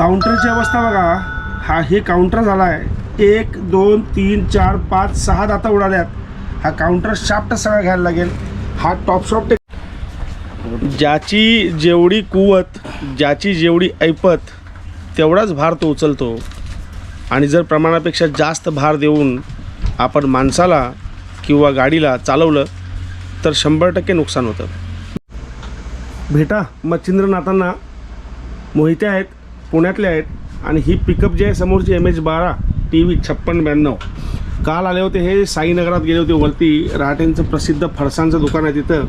काउंटरची अवस्था बघा. हा हे काउंटर झाला आहे एक दोन तीन चार पाच सहा दाता उडाल्यात. हा काउंटर शाफ्ट सगळा घ्यायला लागेल. हा टॉप शॉप ज्याची जेवढी कुवत ज्याची जेवढी ऐपत तेवढाच भार तो उचलतो. आणि जर प्रमाणापेक्षा जास्त भार देऊन आपण माणसाला किंवा गाडीला चालवलं तर शंभर टक्के नुकसान होतं. भेटा मच्छिंद्रनाथांना मोहिते आहेत. पुण्यातले आहेत आणि ही पिकअप जी आहे समोरची एम एच बारा टी व्ही छप्पन ब्याण्णव. काल आले होते हे साईनगरात गेले होते वरती. राहाटेंचं प्रसिद्ध फरसांचं दुकान आहे तिथं.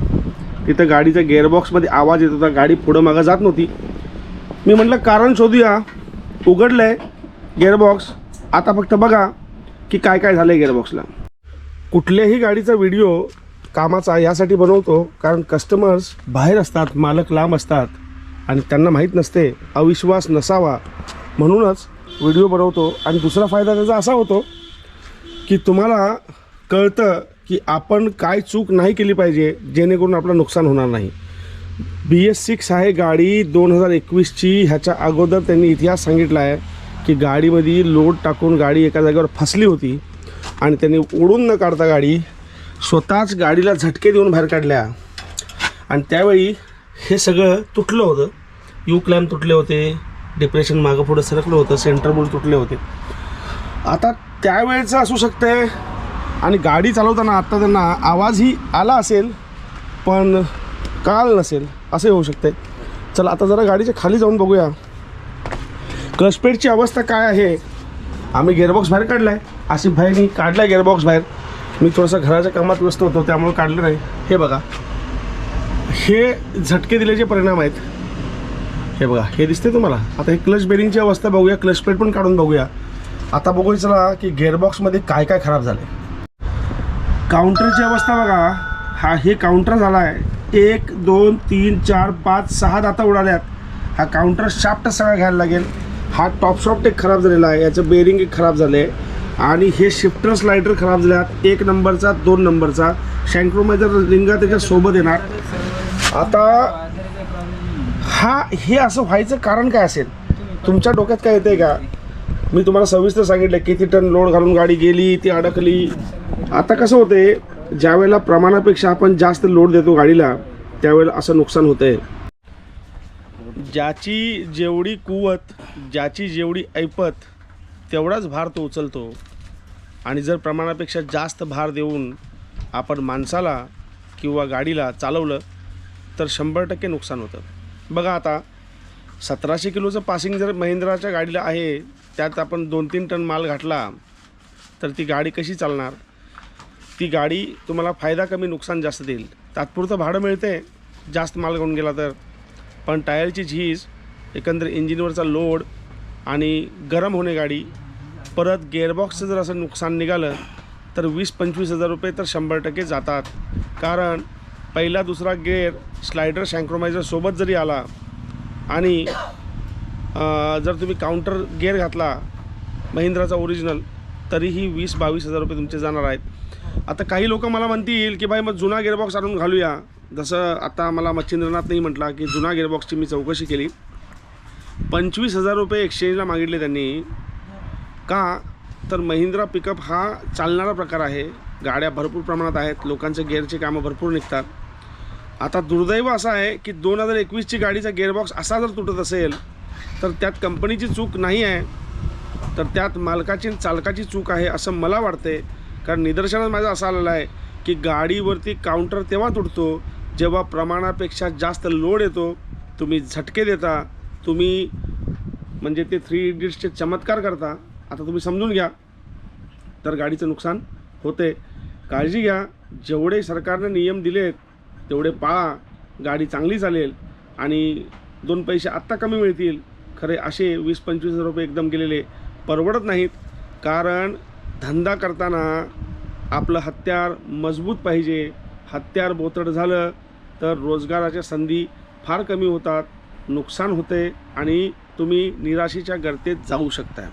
तिथं गाडीच्या गेअरबॉक्समध्ये आवाज येत होता. गाडी पुढं मागं जात नव्हती. मी म्हटलं कारण शोधूया. उघडलं आहे गेअरबॉक्स आता फक्त बघा की काय काय झालं आहे गेअरबॉक्सला कुठल्याही गाडीचा व्हिडिओ कामाचा यासाठी बनवतो कारण कस्टमर्स बाहेर असतात मालक लांब असतात. आणि त्यांना माहीत नसते अविश्वास नसावा. म्हणूनच व्हिडिओ बनवतो आणि दुसरा फायदा त्याचा असा होतो की तुम्हाला कळतं की आपण काय चूक नाही केली पाहिजे जेणेकरून आपलं नुकसान होणार नाही. बी एस सिक्स आहे गाडी दोन हजार एकवीसची. ह्याच्या अगोदर त्यांनी इतिहास सांगितला आहे की गाडीमध्ये लोड टाकून गाडी एका जागेवर फसली होती आणि त्यांनी ओढून न काढता गाडी स्वतःच गाडीला झटके देऊन बाहेर काढल्या. आणि त्यावेळी हे सगळं तुटलं होतं. यू क्लॅम तुटले होते डिप्रेशन मागं पुढं सरकलं होतं सेंटर बोल तुटले होते. आता त्यावेळेचं असू शकते आणि गाडी चालवताना आत्ता त्यांना आवाजही आला असेल पण काल नसेल असे होऊ शकते. चला आता जरा गाडीच्या खाली जाऊन बघूया. क्लचपेडची अवस्था काय आहे? आम्ही गेअरबॉक्स बाहेर काढला आहे आसिफ भाईनी काढला गेअरबॉक्स बाहेर. मी थोडंसं घराच्या कामात व्यस्त होतो त्यामुळे काढलं नाही. हे बघा. हे झटके दिल्याचे परिणाम आहेत. हे बघा हे दिसते तुम्हाला? आता हे क्लच बेरिंगची अवस्था बघूया क्लच प्लेट पण काढून बघूया. आता बघू चला की गेअरबॉक्समध्ये काय काय खराब झालं काउंटरची अवस्था बघा. हा हे काउंटर झाला आहे एक दोन तीन चार पाच सहा दाता उडाल्यात. हा काउंटर शाफ्ट सगळा घ्यायला लागेल. हा टॉप शॉफ्ट एक खराब झालेला आहे. याचं बेरिंग एक खराब झालं आहे आणि हे शिफ्टर स्लायडर खराब झाल्यात. एक नंबरचा दोन नंबरचा. शँक्रोमायझर रिंगा त्याच्या सोबत येणार. आता हा हे असं व्हायचं कारण काय असेल? तुमच्या डोक्यात काय येते का? मी तुम्हाला सविस्तर सांगितलं किती टन लोड घालून गाडी गेली ती अडकली. आता कसं होते ज्यावेळेला प्रमाणापेक्षा आपण जास्त लोड देतो गाडीला त्यावेळेला असं नुकसान होतंय. ज्याची जेवढी कुवत ज्याची जेवढी ऐपत तेवढाच भार तो उचलतो. आणि जर प्रमाणापेक्षा जास्त भार देऊन आपण माणसाला किंवा गाडीला चालवलं तर शंभर टक्के नुकसान होतं. बघा आता सतराशे किलोचं पासिंग जर महिंद्राच्या गाडीला आहे त्यात आपण दोन तीन टन माल घातला तर ती गाडी कशी चालणार? ती गाडी तुम्हाला फायदा कमी नुकसान जास्त देईल. तात्पुरतं भाडं मिळते जास्त माल घेऊन गेला तर. पण टायरची झीज एकंदर इंजिनवरचा लोड आणि गरम होणे गाडी परत गेअरबॉक्सचं जर असं नुकसान निघालं तर वीस पंचवीस हजार रुपये तर शंभर टक्के जातात. कारण पहिला दुसरा गेअर स्लायडर सँक्रोमायझरसोबत जरी आला आणि जर तुम्ही काउंटर गेअर घातला महिंद्राचा ओरिजिनल तरीही वीस बावीस हजार रुपये तुमचे जाणार आहेत. आता काही लोक मला म्हणतील की बाई मग जुना गेअरबॉक्स आणून घालूया. जसं आता मला मच्छिंद्रनाथनेही म्हटला की जुना गेअरबॉक्सची मी चौकशी केली. पंचवीस हजार रुपये एक्सचेंजला मागितले त्यांनी. का? तर महिंद्रा पिकअप हा चालणारा प्रकार आहे. गाड्या भरपूर प्रमाणात आहेत. लोकांचे गेअरचे कामं भरपूर निघतात. आता दुर्दैव असं आहे की दोन हजार एकवीसची गाडीचा गेअरबॉक्स असा जर तुटत असेल तर त्यात कंपनीची चूक नाही आहे. तर त्यात मालकाची चालकाची चूक आहे असं मला वाटते कारण निदर्शनात माझं असं आलेलं आहे की गाडीवरती काउंटर तेव्हा तुटतो जेव्हा प्रमाणापेक्षा जास्त लोड येतो. तुम्ही झटके देता तुम्ही म्हणजे ते थ्री इडियट्सचे चमत्कार करता. आता तुम्ही समजून घ्या. तर गाडीचं नुकसान होते काळजी घ्या. जेवढे सरकारने नियम दिलेत तेवढे पाळा गाडी चांगली चालेल आणि दोन पैसे आत्ता कमी मिळतील. खरे असे वीस पंचवीस हजार रुपये एकदम गेलेले परवडत नाहीत. कारण धंदा करताना आपलं हत्यार मजबूत पाहिजे. हत्यार बोतड झालं तर रोजगाराच्या संधी फार कमी होतात नुकसान होते आणि तुम्ही निराशेच्या गर्तेत जाऊ शकता